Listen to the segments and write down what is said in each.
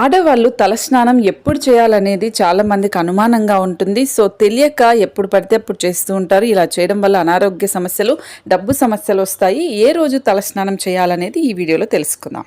ఆడవాళ్ళు తలస్నానం ఎప్పుడు చేయాలనేది చాలా మందికి అనుమానంగా ఉంటుంది. సో తెలియక ఎప్పుడు పడితే అప్పుడు చేస్తూ ఉంటారు. ఇలా చేయడం వల్ల అనారోగ్య సమస్యలు డబ్బు సమస్యలు వస్తాయి. ఏ రోజు తలస్నానం చేయాలనేది ఈ వీడియోలో తెలుసుకుందాం.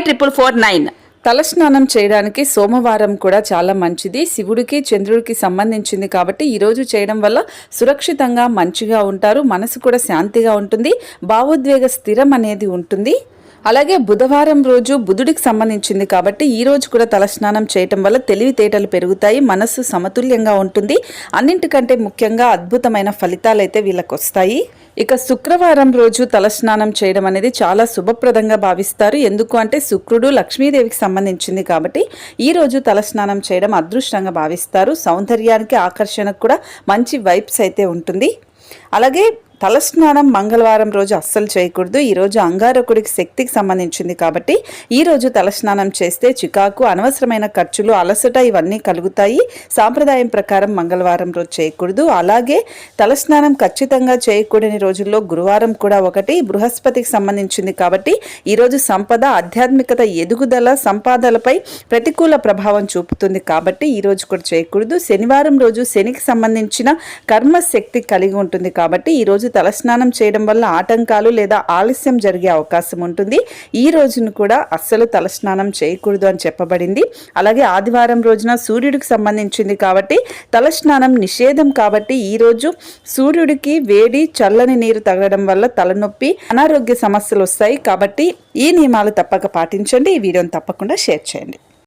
triple four nine తలస్నానం చేయడానికి సోమవారం కూడా చాలా మంచిది శివుడికి చంద్రుడికి సంబంధించింది కాబట్టి ఈ రోజు చేయడం వల్ల సురక్షితంగా మంచిగా ఉంటారు మనసు కూడా శాంతిగా ఉంటుంది భావోద్వేగ స్థిరం అనేది ఉంటుంది అలాగే బుధవారం రోజు బుధుడికి సంబంధించింది కాబట్టి ఈ రోజు కూడా తలస్నానం చేయటం వల్ల తెలివితేటలు పెరుగుతాయి మనస్సు సమతుల్యంగా ఉంటుంది. అన్నింటికంటే ముఖ్యంగా అద్భుతమైన ఫలితాలు అయితే వీళ్ళకి వస్తాయి ఇక శుక్రవారం రోజు తలస్నానం చేయడం అనేది చాలా శుభప్రదంగా భావిస్తారు. ఎందుకు అంటే శుక్రుడు లక్ష్మీదేవికి సంబంధించింది కాబట్టి ఈ రోజు తలస్నానం చేయడం అదృష్టంగా భావిస్తారు. సౌందర్యానికి ఆకర్షణకు కూడా మంచి వైబ్స్ అయితే ఉంటుంది. అలాగే తలస్నానం మంగళవారం రోజు అస్సలు చేయకూడదు. ఈరోజు అంగారకుడికి శక్తికి సంబంధించింది కాబట్టి ఈరోజు తలస్నానం చేస్తే చికాకు అనవసరమైన ఖర్చులు అలసట ఇవన్నీ కలుగుతాయి. సాంప్రదాయం ప్రకారం మంగళవారం రోజు చేయకూడదు. అలాగే తలస్నానం ఖచ్చితంగా చేయకూడని రోజుల్లో గురువారం కూడా ఒకటి బృహస్పతికి సంబంధించింది కాబట్టి ఈరోజు సంపద ఆధ్యాత్మికత ఎదుగుదల సంపాదలపై ప్రతికూల ప్రభావం చూపుతుంది కాబట్టి ఈరోజు కూడా చేయకూడదు. శనివారం రోజు శనికి సంబంధించిన కర్మశక్తి కలిగి ఉంటుంది కాబట్టి ఈరోజు రోజు తలస్నానం చేయడం వల్ల ఆటంకాలు లేదా ఆలస్యం జరిగే అవకాశం ఉంటుంది. ఈ రోజును కూడా అస్సలు తలస్నానం చేయకూడదు అని చెప్పబడింది. అలాగే ఆదివారం రోజున సూర్యుడికి సంబంధించింది కాబట్టి తలస్నానం నిషేధం కాబట్టి ఈ రోజు సూర్యుడికి వేడి చల్లని నీరు తగలడం వల్ల తలనొప్పి అనారోగ్య సమస్యలు వస్తాయి కాబట్టి ఈ నియమాలు తప్పక పాటించండి. ఈ వీడియోని తప్పకుండా షేర్ చేయండి.